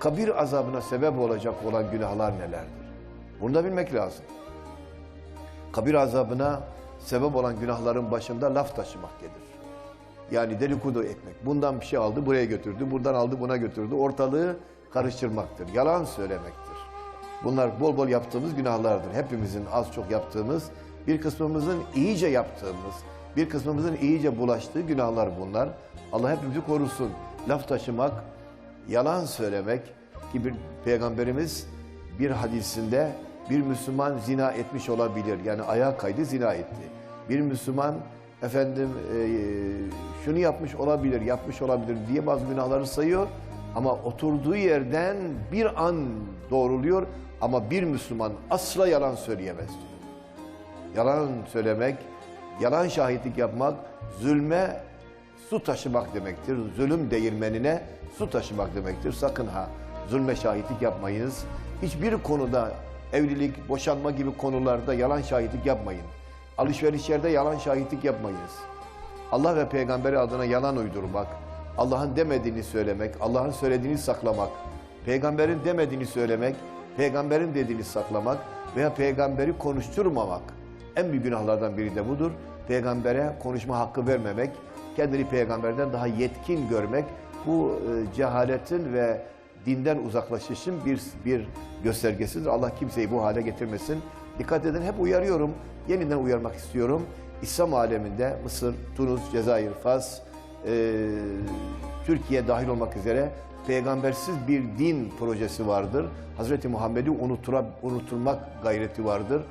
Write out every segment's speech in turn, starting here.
kabir azabına sebep olacak olan günahlar nelerdir? Bunu da bilmek lazım. Kabir azabına sebep olan günahların başında laf taşımak gelir. Yani dedikodu etmek. Bundan bir şey aldı buraya götürdü, buradan aldı buna götürdü. Ortalığı karıştırmaktır, yalan söylemektir. Bunlar bol bol yaptığımız günahlardır. Hepimizin az çok yaptığımız, bir kısmımızın iyice yaptığımız, bir kısmımızın iyice bulaştığı günahlar bunlar. Allah hepimizi korusun. Laf taşımak, yalan söylemek ki bir peygamberimiz bir hadisinde bir Müslüman zina etmiş olabilir. Yani ayağa kaydı zina etti. Bir Müslüman efendim e, şunu yapmış olabilir, yapmış olabilir diye bazı günahları sayıyor. Ama oturduğu yerden bir an doğruluyor ama bir Müslüman asla yalan söyleyemez diyor. Yalan söylemek, yalan şahitlik yapmak, zulme su taşımak demektir. Zulüm değirmenine su taşımak demektir. Sakın ha zulme şahitlik yapmayınız. Hiçbir konuda evlilik, boşanma gibi konularda yalan şahitlik yapmayın. Alışverişlerde yalan şahitlik yapmayınız. Allah ve peygamberi adına yalan uydurmak, Allah'ın demediğini söylemek, Allah'ın söylediğini saklamak, peygamberin demediğini söylemek, peygamberin dediğini saklamak veya peygamberi konuşturmamak en büyük günahlardan biri de budur. Peygambere konuşma hakkı vermemek, kendini peygamberden daha yetkin görmek bu e, cehaletin ve dinden uzaklaşışın bir bir göstergesidir. Allah kimseyi bu hale getirmesin. Dikkat edin hep uyarıyorum. Yeniden uyarmak istiyorum. İslam aleminde Mısır, Tunus, Cezayir, Fas, e, Türkiye dahil olmak üzere peygambersiz bir din projesi vardır. Hazreti Muhammed'i unutura, unutulmak gayreti vardır.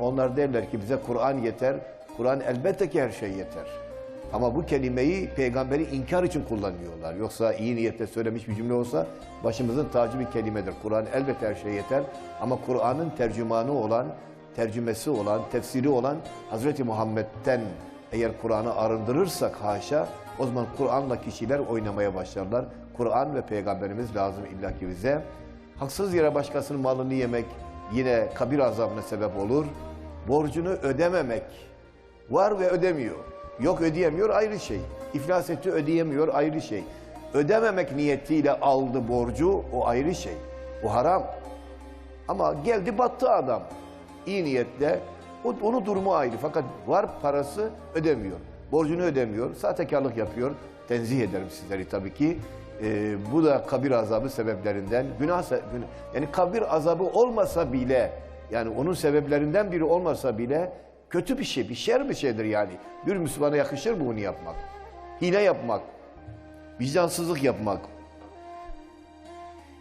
Onlar derler ki bize Kur'an yeter. Kur'an elbette ki her şey yeter. Ama bu kelimeyi peygamberi inkar için kullanıyorlar. Yoksa iyi niyetle söylemiş bir cümle olsa başımızın tacı bir kelimedir. Kur'an elbette her şey yeter. Ama Kur'an'ın tercümanı olan, tercümesi olan, tefsiri olan Hazreti Muhammed'den eğer Kur'an'ı arındırırsak haşa o zaman Kur'an'la kişiler oynamaya başlarlar. Kur'an ve peygamberimiz lazım illaki bize. Haksız yere başkasının malını yemek yine kabir azabına sebep olur. Borcunu ödememek var ve ödemiyor. Yok ödeyemiyor ayrı şey. İflas etti ödeyemiyor ayrı şey. Ödememek niyetiyle aldı borcu o ayrı şey. O haram. Ama geldi battı adam. İyi niyetle. O, onun durumu ayrı. Fakat var parası ödemiyor. Borcunu ödemiyor. Sahtekarlık yapıyor. Tenzih ederim sizleri tabii ki. Ee, bu da kabir azabı sebeplerinden. Günah, se- gün- yani kabir azabı olmasa bile yani onun sebeplerinden biri olmasa bile kötü bir şey, bir şer bir şeydir yani. Bir Müslümana yakışır mı bunu yapmak? Hile yapmak, vicdansızlık yapmak,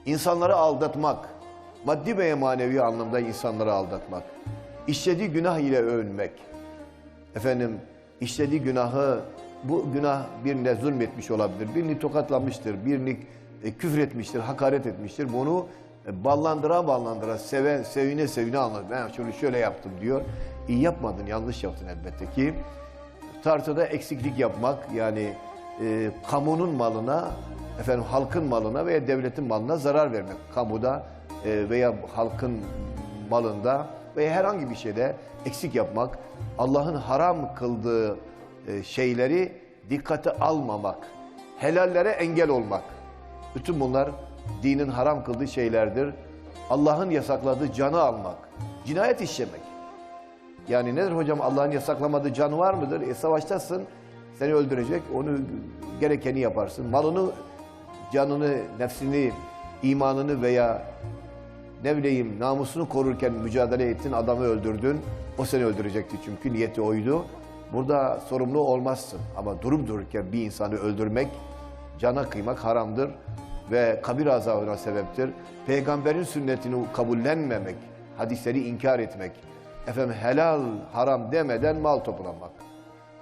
İnsanları aldatmak, maddi veya manevi anlamda insanları aldatmak, işlediği günah ile övünmek, efendim işlediği günahı, bu günah birine zulmetmiş olabilir, birini tokatlamıştır, birini e, küfür etmiştir, hakaret etmiştir. Bunu ballandıra ballandıra, seven, sevine sevine anlar. Ben şunu şöyle yaptım diyor. İyi yapmadın, yanlış yaptın elbette ki. Tartıda eksiklik yapmak yani e, kamunun malına, efendim halkın malına veya devletin malına zarar vermek. Kamuda e, veya halkın malında veya herhangi bir şeyde eksik yapmak, Allah'ın haram kıldığı e, şeyleri dikkate almamak, helallere engel olmak. Bütün bunlar dinin haram kıldığı şeylerdir. Allah'ın yasakladığı canı almak, cinayet işlemek. Yani nedir hocam Allah'ın yasaklamadığı can var mıdır? E savaştasın seni öldürecek onu gerekeni yaparsın. Malını, canını, nefsini, imanını veya ne bileyim namusunu korurken mücadele ettin adamı öldürdün. O seni öldürecekti çünkü niyeti oydu. Burada sorumlu olmazsın ama durum dururken bir insanı öldürmek, cana kıymak haramdır ve kabir azabına sebeptir. Peygamberin sünnetini kabullenmemek, hadisleri inkar etmek, efendim helal haram demeden mal toplamak.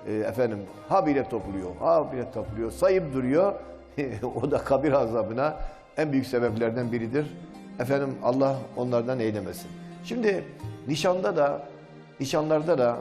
E, efendim habire topluyor, habire topluyor, sayıp duruyor. o da kabir azabına en büyük sebeplerden biridir. Efendim Allah onlardan eylemesin. Şimdi nişanda da, nişanlarda da